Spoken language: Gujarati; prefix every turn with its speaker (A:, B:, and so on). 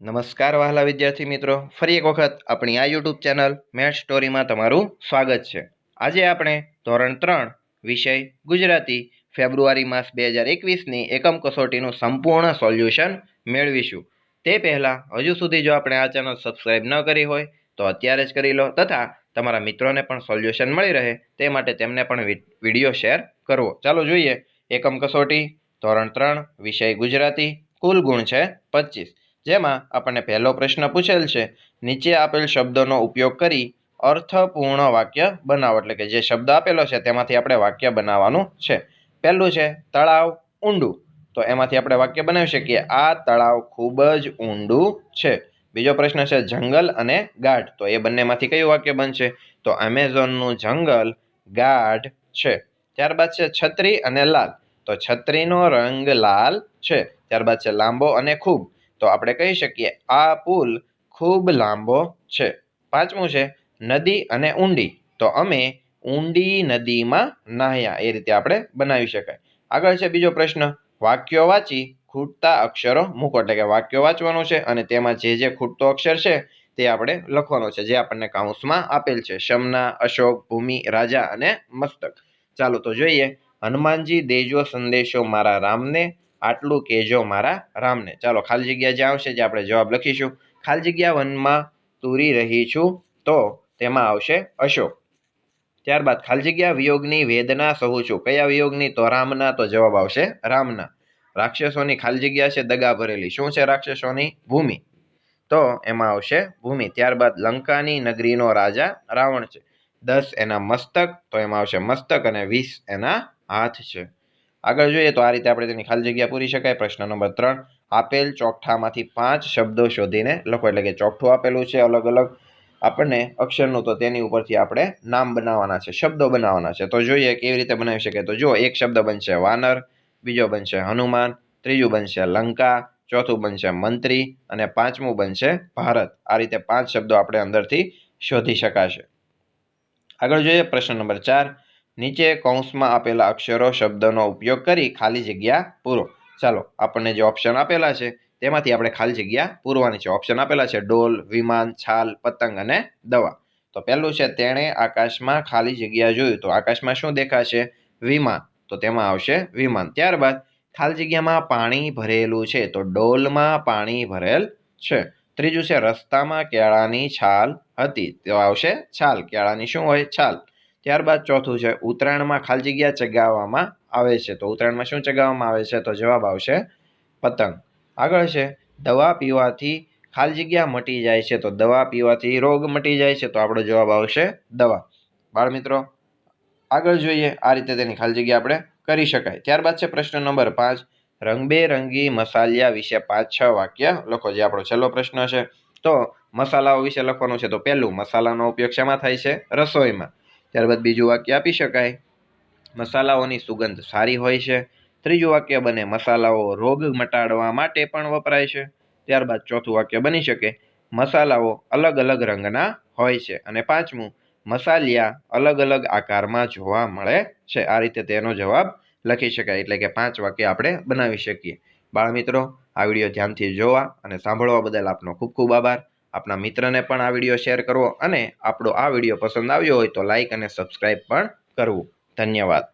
A: નમસ્કાર વહાલા વિદ્યાર્થી મિત્રો. ફરી એક વખત આપણી આ યુટ્યુબ ચેનલ મેથ સ્ટોરીમાં તમારું સ્વાગત છે. આજે આપણે ધોરણ ત્રણ, વિષય ગુજરાતી, ફેબ્રુઆરી માસ બે હજાર એકવીસની એકમ કસોટીનું સંપૂર્ણ સોલ્યુશન મેળવીશું. તે પહેલાં હજુ સુધી જો આપણે આ ચેનલ સબસ્ક્રાઈબ ન કરી હોય, તો અત્યારે જ કરી લો તથા તમારા મિત્રોને પણ સોલ્યુશન મળી રહે તે માટે તેમને પણ વીડિયો શેર કરવો. ચાલો જોઈએ. એકમ કસોટી, ધોરણ ત્રણ, વિષય ગુજરાતી, કુલ ગુણ છે પચીસ. જેમાં આપણને પહેલો પ્રશ્ન પૂછેલ છે. નીચે આપેલ શબ્દોનો ઉપયોગ કરી અર્થપૂર્ણ વાક્ય બનાવો. એટલે કે જે શબ્દ આપેલો છે તેમાંથી આપણે વાક્ય બનાવવાનું છે. પહેલું છે તળાવ ઊંડું. તો એમાંથી આપણે વાક્ય બનાવી શકીએ આ તળાવ ખૂબ જ ઊંડું છે. બીજો પ્રશ્ન છે જંગલ અને ગાઢ. તો એ બંનેમાંથી કયું વાક્ય બનશે? તો એમેઝોનનું જંગલ ગાઢ છે. ત્યારબાદ છે છત્રી અને લાલ. તો છત્રીનો રંગ લાલ છે. ત્યારબાદ છે લાંબો અને ખૂબ. તો આપણે કહી શકીએ, આ પુલ ખૂબ લાંબો છે. પાંચમું છે, નદી અને ઊંડી. તો અમે ઊંડી નદીમાં નાહ્યા. એ રીતે આપણે બનાવી શકાય. આગળ છે બીજો પ્રશ્ન, વાક્યો વાંચી ખૂટતા અક્ષરો મૂકો. એટલે કે વાક્યો વાંચવાનું છે અને તેમાં જે જે ખૂટતો અક્ષર છે તે આપણે લખવાનો છે. જે આપણને કાઉન્સમાં આપેલ છે. શમના, અશોક, ભૂમિ, રાજા અને મસ્તક. ચાલો તો જોઈએ, હનુમાનજી દેજો સંદેશો મારા રામને આટલું કહેજો મારા રામને. ચાલો, ખાલી જગ્યા જે આવશે જે આપણે જવાબ લખીશું. ખાલી જગ્યા વનમાં તૂરી રહી છું તો તેમાં આવશે અશોક. ત્યારબાદ ખાલી જગ્યા વિયોગની વેદના સહુ છું. કયા વિયોગની? તો રામના, તો જવાબ આવશે રામના. રાક્ષસોની ખાલી જગ્યા છે દગા ભરેલી. શું છે રાક્ષસોની? ભૂમિ. તો એમાં આવશે ભૂમિ. ત્યારબાદ લંકાની નગરીનો રાજા રાવણ છે. દસ એના મસ્તક, તો એમાં આવશે મસ્તક અને વીસ એના હાથ છે. આગળ જોઈએ તો આ રીતે આપણે તેની ખાલી જગ્યા પૂરી શકાય. પ્રશ્ન નંબર ત્રણ, આપેલ ચોકઠામાંથી પાંચ શબ્દો શોધીને લખો. એટલે કે ચોકઠું આપેલું છે, અલગ અલગ આપણને અક્ષરનું તો તેની ઉપરથી આપણે નામ બનાવવાના છે, શબ્દો બનાવવાના છે. તો જોઈએ કેવી રીતે બનાવી શકીએ તો જો એક શબ્દ બનશે વાનર, બીજો બનશે હનુમાન, ત્રીજું બનશે લંકા, ચોથું બનશે મંત્રી અને પાંચમું બનશે ભારત. આ રીતે પાંચ શબ્દો આપણે અંદરથી શોધી શકાશે. આગળ જોઈએ પ્રશ્ન નંબર ચાર નીચે કૌંસમાં આપેલા અક્ષરો, શબ્દનો ઉપયોગ કરી ખાલી જગ્યા પૂરો. ચાલો, આપણને જે ઓપ્શન આપેલા છે, તેમાંથી આપણે ખાલી જગ્યા પૂરવાની છે. ઓપ્શન આપેલા છે, ડોલ, વિમાન, છાલ, પતંગ અને દવા. તો પહેલું છે, તેણે આકાશમાં ખાલી જગ્યા જોયું. તો આકાશમાં શું દેખાશે? વિમાન. તો તેમાં આવશે વિમાન. ત્યારબાદ ખાલી જગ્યામાં પાણી ભરેલું છે. તો ડોલમાં પાણી ભરેલ છે. ત્રીજું છે, રસ્તામાં કેળાની છાલ હતી. તો આવશે છાલ. કેળાની શું હોય? છાલ. ત્યારબાદ ચોથું છે, ઉત્તરાયણમાં ખાલી જગ્યા ચગાવવામાં આવે છે. તો ઉત્તરાયણમાં શું ચગાવવામાં આવે છે? તો જવાબ આવશે પતંગ. આગળ છે, દવા પીવાથી ખાલી જગ્યા મટી જાય છે. તો દવા પીવાથી રોગ મટી જાય છે. તો આપણો જવાબ આવશે દવા. બાળ મિત્રો, આગળ જોઈએ આ રીતે તેની ખાલી જગ્યા આપણે કરી શકાય. ત્યારબાદ છે પ્રશ્ન નંબર પાંચ, રંગબેરંગી મસાલિયા વિશે પાંચ છ વાક્ય લખો, જે આપણો છેલ્લો પ્રશ્ન છે. તો મસાલાઓ વિશે લખવાનું છે. તો પહેલું, મસાલાનો ઉપયોગ શેમાં થાય છે? રસોઈમાં. ત્યારબાદ બીજું વાક્ય આપી શકાય. મસાલાઓની સુગંધ સારી હોય છે. ત્રીજું વાક્ય બને મસાલાઓ રોગ મટાડવા માટે પણ વપરાય છે. ત્યારબાદ ચોથું વાક્ય બની શકે મસાલાઓ અલગ અલગ રંગના હોય છે અને પાંચમું મસાલિયા અલગ અલગ આકારમાં જોવા મળે છે. આ રીતે તેનો જવાબ લખી શકાય. એટલે કે પાંચ વાક્ય આપણે બનાવી શકીએ. બાળમિત્રો આ વીડિયો ધ્યાનથી જોવા અને સાંભળવા બદલ આપનો ખૂબ ખૂબ આભાર. આપના મિત્રને પણ આ વીડિયો શેર કરવો અને આપણો આ વીડિયો પસંદ આવ્યો હોય તો લાઈક અને સબસ્ક્રાઈબ પણ કરવું. ધન્યવાદ.